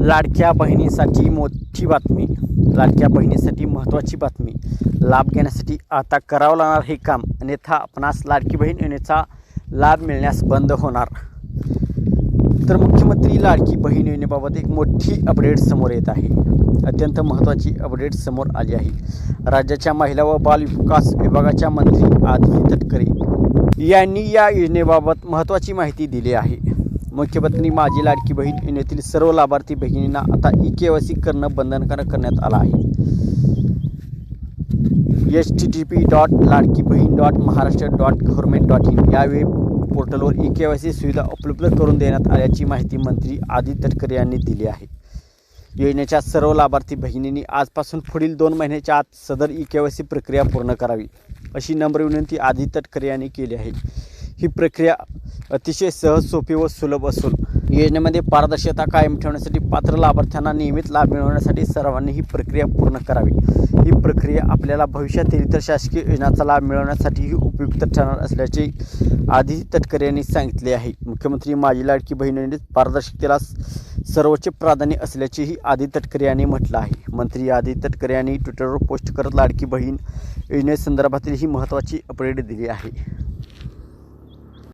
लाडक्या बहिणीसाठी मोठी बातमी. लाडक्या बहिणीसाठी महत्त्वाची बातमी. लाभ घेण्यासाठी आता करावं लागणार हे काम. अन्यथा आपणास लाडकी बहीण योजनेचा लाभ मिळण्यास बंद होणार. तर मुख्यमंत्री लाडकी बहीण योजनेबाबत एक मोठी अपडेट समोर येत आहे. अत्यंत महत्त्वाची अपडेट समोर आली आहे. राज्याच्या महिला व बाल विकास विभागाच्या मंत्री आदिती तटकरे यांनी या योजनेबाबत महत्त्वाची माहिती दिली आहे. मुख्यपत्नी माझी लाडकी बहीण योजनेतील सर्व लाभार्थी बहिणींना आता ई के वाय सी करणं बंधनकारक करण्यात आलं आहे. H T T P dot Ladki Bahin dot Maharashtra dot government dot in या वेब पोर्टलवर ई के वाय सी सुविधा उपलब्ध करून देण्यात आल्याची माहिती मंत्री आदित्य तटकरे यांनी दिली आहे. योजनेच्या सर्व लाभार्थी बहिणींनी आजपासून पुढील दोन महिन्याच्या आत सदर ई के वाय सी प्रक्रिया पूर्ण करावी अशी नम्र विनंती आदित्य तटकरे यांनी केली आहे. ही प्रक्रिया अतिशय सहज सोपी व सुलभ असून योजनेमध्ये पारदर्शकता कायम ठेवण्यासाठी पात्र लाभार्थ्यांना नियमित लाभ मिळवण्यासाठी सर्वांनी ही प्रक्रिया पूर्ण करावी. ही प्रक्रिया आपल्याला भविष्यातील इतर शासकीय योजनांचा लाभ मिळवण्यासाठीही उपयुक्त ठरणार असल्याचे आधी तटकरे यांनी सांगितले आहे. मुख्यमंत्री माझी लाडकी बहीण पारदर्शकतेला सर्वोच्च प्राधान्य असल्याचेही आदी तटकरे यांनी म्हटलं आहे. मंत्री आदी तटकरे यांनी ट्विटरवर पोस्ट करत लाडकी बहीण योजनेसंदर्भातील ही महत्त्वाची अपडेट दिली आहे.